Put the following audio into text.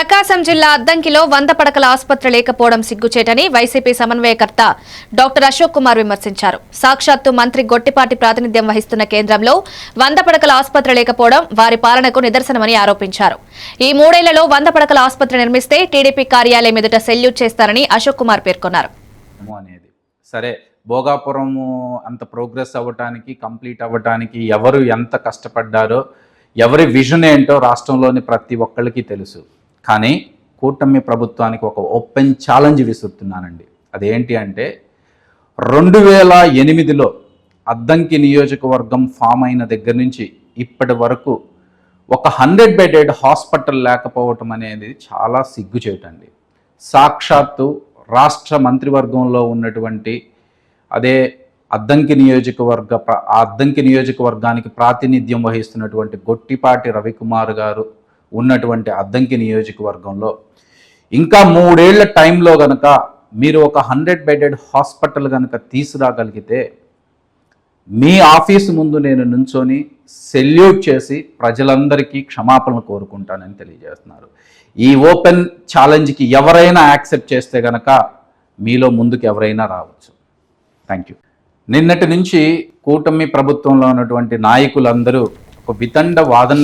ప్రకాశం జిల్లా అద్దంకిలో వంద పడకల ఆసుపత్రి లేకపోవడం సిగ్గుచేటని వైసీపీ సమన్వయకర్త డాక్టర్ అశోక్ కుమార్ విమర్శించారు. సాక్షాత్తు మంత్రి గొట్టిపాటి ప్రాతినిధ్యం వహిస్తున్న కేంద్రంలో వంద పడకల ఆసుపత్రి లేకపోవడం వారి పాలనకు నిదర్శనమని ఆరోపించారు. ఈ మూడేళ్ళలో వంద పడకల ఆసుపత్రి నిర్మిస్తే టీడీపీ కార్యాలయం ఎదుట సెల్యూట్ చేస్తారని అశోక్ కుమార్ పేర్కొన్నారు. సరే భోగాపురము అంత ప్రోగ్రెస్ అవ్వటానికి కంప్లీట్ అవ్వటానికి ఎవరు ఎంత కష్టపడ్డారో ఎవరి విజన్ ఏంటో రాష్ట్రంలోని ప్రతి ఒక్కరికి తెలుసు. కానీ కూటమి ప్రభుత్వానికి ఒక ఓపెన్ ఛాలెంజ్ విసురుతున్నానండి. అదేంటి అంటే రెండు వేల ఎనిమిదిలో అద్దంకి నియోజకవర్గం ఫామ్ అయిన దగ్గర నుంచి ఇప్పటి వరకు ఒక హండ్రెడ్ బెడెడ్ హాస్పిటల్ లేకపోవటం అనేది చాలా సిగ్గుచేటండి. సాక్షాత్తు రాష్ట్ర మంత్రివర్గంలో ఉన్నటువంటి అదే అద్దంకి నియోజకవర్గ ఆ అద్దంకి నియోజకవర్గానికి ప్రాతినిధ్యం వహిస్తున్నటువంటి గొట్టిపాటి రవికుమార్ గారు ఉన్నటువంటి అద్దంకి నియోజకవర్గంలో. ఇంకా మూడేళ్ళ టైంలో గనక మీరు ఒక హండ్రెడ్ బెడెడ్ హాస్పిటల్ కనుక తీసుకురాగలిగితే మీ ఆఫీసు ముందు నేను నుంచొని సెల్యూట్ చేసి ప్రజలందరికీ క్షమాపణలు కోరుకుంటానని తెలియజేస్తున్నారు. ఈ ఓపెన్ ఛాలెంజ్కి ఎవరైనా యాక్సెప్ట్ చేస్తే గనక మీలో ముందుకు ఎవరైనా రావచ్చు. Thank you. నిన్నటి నుంచి కూటమి ప్రభుత్వంలో ఉన్నటువంటి నాయకులందరూ ఒక వితండ వాదన